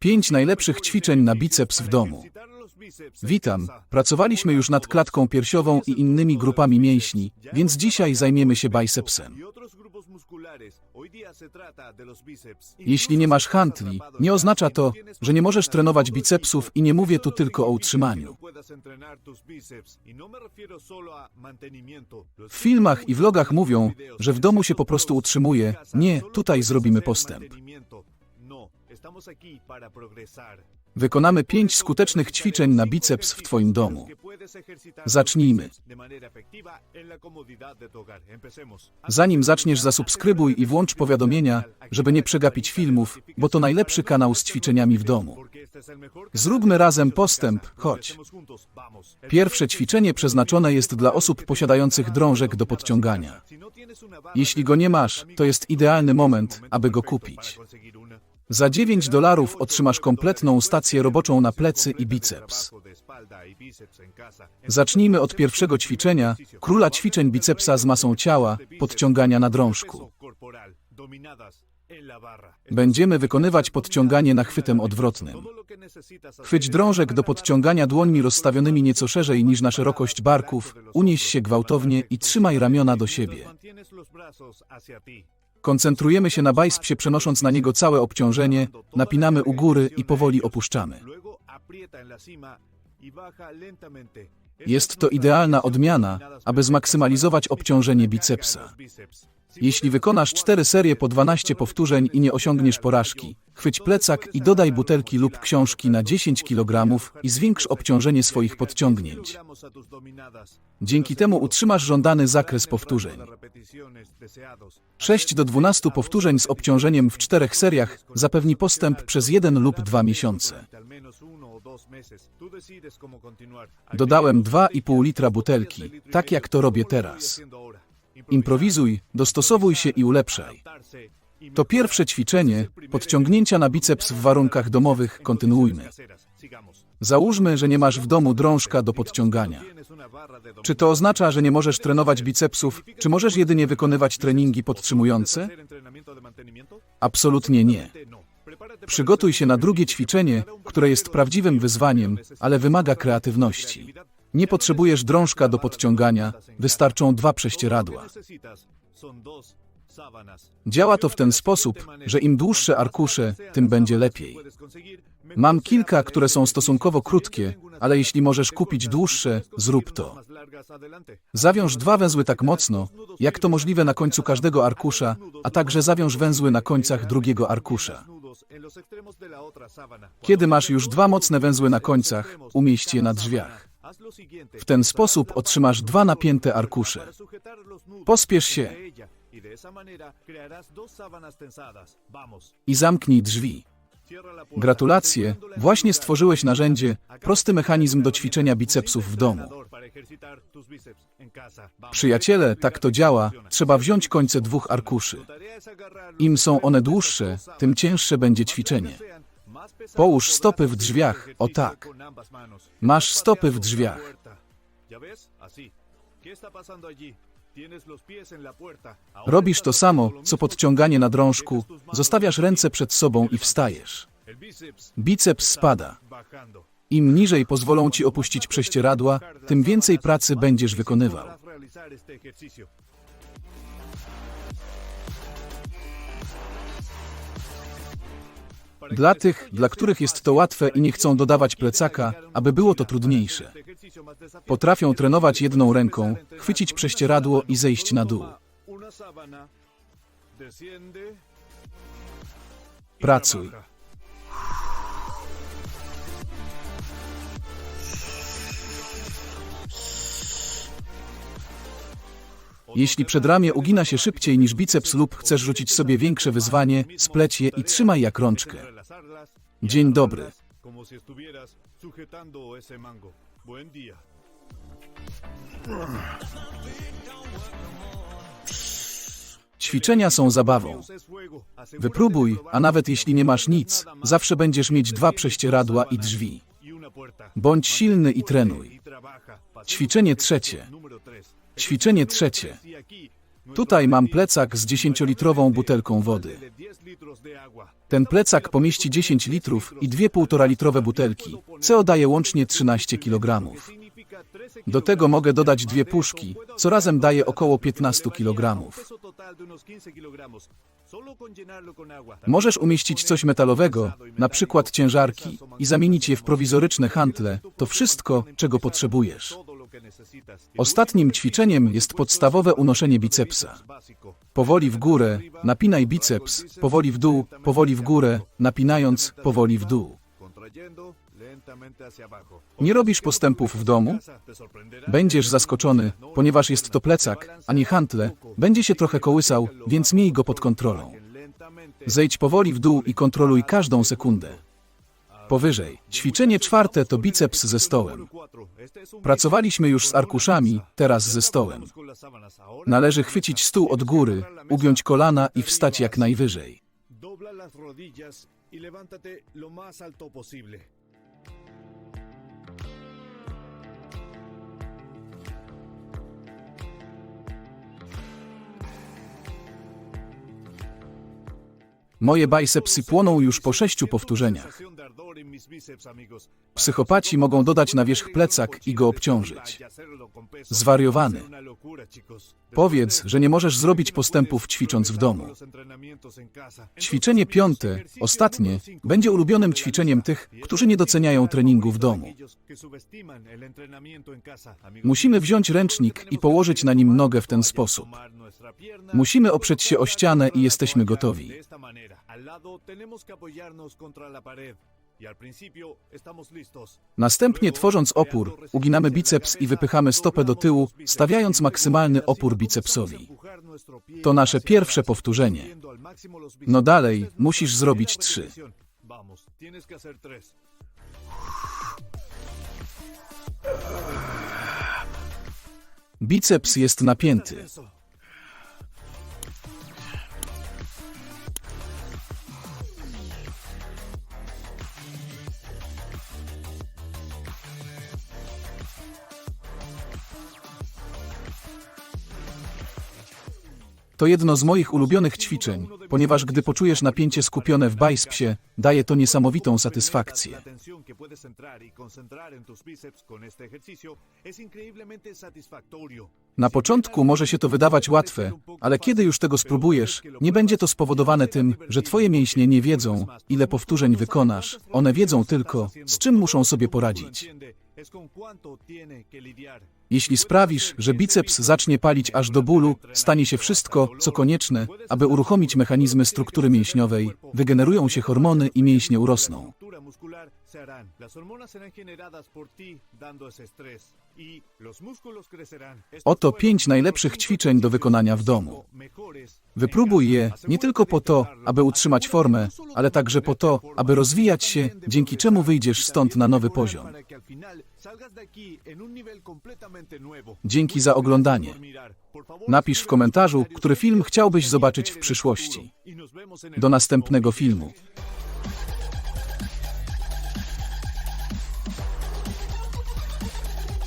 Pięć najlepszych ćwiczeń na biceps w domu. Witam. Pracowaliśmy już nad klatką piersiową i innymi grupami mięśni, więc dzisiaj zajmiemy się bicepsem. Jeśli nie masz handli, nie oznacza to, że nie możesz trenować bicepsów i nie mówię tu tylko o utrzymaniu. W filmach i vlogach mówią, że w domu się po prostu utrzymuje. Nie, tutaj zrobimy postęp. Wykonamy pięć skutecznych ćwiczeń na biceps w Twoim domu. Zacznijmy. Zanim zaczniesz, zasubskrybuj i włącz powiadomienia, żeby nie przegapić filmów, bo to najlepszy kanał z ćwiczeniami w domu. Zróbmy razem postęp, chodź. Pierwsze ćwiczenie przeznaczone jest dla osób posiadających drążek do podciągania. Jeśli go nie masz, to jest idealny moment, aby go kupić. Za 9 dolarów otrzymasz kompletną stację roboczą na plecy i biceps. Zacznijmy od pierwszego ćwiczenia, króla ćwiczeń bicepsa z masą ciała, podciągania na drążku. Będziemy wykonywać podciąganie nachwytem odwrotnym. Chwyć drążek do podciągania dłońmi rozstawionymi nieco szerzej niż na szerokość barków, unieś się gwałtownie i trzymaj ramiona do siebie. Koncentrujemy się na bicepsie przenosząc na niego całe obciążenie, napinamy u góry i powoli opuszczamy. Jest to idealna odmiana, aby zmaksymalizować obciążenie bicepsa. Jeśli wykonasz 4 serie po 12 powtórzeń i nie osiągniesz porażki, chwyć plecak i dodaj butelki lub książki na 10 kg i zwiększ obciążenie swoich podciągnięć. Dzięki temu utrzymasz żądany zakres powtórzeń. 6 do 12 powtórzeń z obciążeniem w czterech seriach zapewni postęp przez jeden lub dwa miesiące. Dodałem 2,5 litra butelki, tak jak to robię teraz. Improwizuj, dostosowuj się i ulepszaj. To pierwsze ćwiczenie, podciągnięcia na biceps w warunkach domowych, kontynuujmy. Załóżmy, że nie masz w domu drążka do podciągania. Czy to oznacza, że nie możesz trenować bicepsów, czy możesz jedynie wykonywać treningi podtrzymujące? Absolutnie nie. Przygotuj się na drugie ćwiczenie, które jest prawdziwym wyzwaniem, ale wymaga kreatywności. Nie potrzebujesz drążka do podciągania, wystarczą dwa prześcieradła. Działa to w ten sposób, że im dłuższe arkusze, tym będzie lepiej. Mam kilka, które są stosunkowo krótkie, ale jeśli możesz kupić dłuższe, zrób to. Zawiąż dwa węzły tak mocno, jak to możliwe na końcu każdego arkusza, a także zawiąż węzły na końcach drugiego arkusza. Kiedy masz już dwa mocne węzły na końcach, umieść je na drzwiach. W ten sposób otrzymasz dwa napięte arkusze. Pospiesz się i zamknij drzwi. Gratulacje, właśnie stworzyłeś narzędzie, prosty mechanizm do ćwiczenia bicepsów w domu. Przyjaciele, tak to działa, trzeba wziąć końce dwóch arkuszy. Im są one dłuższe, tym cięższe będzie ćwiczenie. Połóż stopy w drzwiach, o tak. Masz stopy w drzwiach. Robisz to samo, co podciąganie na drążku, zostawiasz ręce przed sobą i wstajesz. Biceps spada. Im niżej pozwolą ci opuścić prześcieradła, tym więcej pracy będziesz wykonywał. Dla tych, dla których jest to łatwe i nie chcą dodawać plecaka, aby było to trudniejsze. Potrafią trenować jedną ręką, chwycić prześcieradło i zejść na dół. Pracuj. Jeśli przedramię ugina się szybciej niż biceps lub chcesz rzucić sobie większe wyzwanie, spleć je i trzymaj jak rączkę. Dzień dobry. Ćwiczenia są zabawą. Wypróbuj, a nawet jeśli nie masz nic, zawsze będziesz mieć dwa prześcieradła i drzwi. Bądź silny i trenuj. Ćwiczenie trzecie. Ćwiczenie trzecie. Tutaj mam plecak z 10-litrową butelką wody. Ten plecak pomieści 10 litrów i dwie 1,5-litrowe butelki, co daje łącznie 13 kg. Do tego mogę dodać dwie puszki, co razem daje około 15 kg. Możesz umieścić coś metalowego, na przykład ciężarki, i zamienić je w prowizoryczne hantle. To wszystko, czego potrzebujesz. Ostatnim ćwiczeniem jest podstawowe unoszenie bicepsa. Powoli w górę, napinaj biceps, powoli w dół, powoli w górę, napinając, powoli w dół. Nie robisz postępów w domu? Będziesz zaskoczony, ponieważ jest to plecak, a nie hantle, będzie się trochę kołysał, więc miej go pod kontrolą. Zejdź powoli w dół i kontroluj każdą sekundę. Powyżej. Ćwiczenie czwarte to biceps ze stołem. Pracowaliśmy już z arkuszami, teraz ze stołem. Należy chwycić stół od góry, ugiąć kolana i wstać jak najwyżej. Y. Moje bicepsy płoną już po sześciu powtórzeniach. Psychopaci mogą dodać na wierzch plecak i go obciążyć. Zwariowany. Powiedz, że nie możesz zrobić postępów ćwicząc w domu. Ćwiczenie piąte, ostatnie, będzie ulubionym ćwiczeniem tych, którzy nie doceniają treningu w domu. Musimy wziąć ręcznik i położyć na nim nogę w ten sposób. Musimy oprzeć się o ścianę i jesteśmy gotowi. Następnie tworząc opór, uginamy biceps i wypychamy stopę do tyłu, stawiając maksymalny opór bicepsowi. To nasze pierwsze powtórzenie. No dalej, musisz zrobić trzy. Biceps jest napięty. To jedno z moich ulubionych ćwiczeń, ponieważ gdy poczujesz napięcie skupione w bicepsie, daje to niesamowitą satysfakcję. y. Na początku może się to wydawać łatwe, ale kiedy już tego spróbujesz, nie będzie to spowodowane tym, że twoje mięśnie nie wiedzą, ile powtórzeń wykonasz. One wiedzą tylko, z czym muszą sobie poradzić. Jeśli sprawisz, że biceps zacznie palić aż do bólu, stanie się wszystko, co konieczne, aby uruchomić mechanizmy struktury mięśniowej, wygenerują się hormony i mięśnie urosną. Se harán. Las hormonas serán generadas por ti dando ese estrés y los músculos crecerán. Oto pięć najlepszych ćwiczeń do wykonania w domu. Wypróbuj je nie tylko po to, aby utrzymać formę, ale także po to, aby rozwijać się, dzięki czemu wyjdziesz stąd na nowy poziom. Dzięki za oglądanie. Napisz w komentarzu, który film chciałbyś zobaczyć w przyszłości. y Do następnego filmu.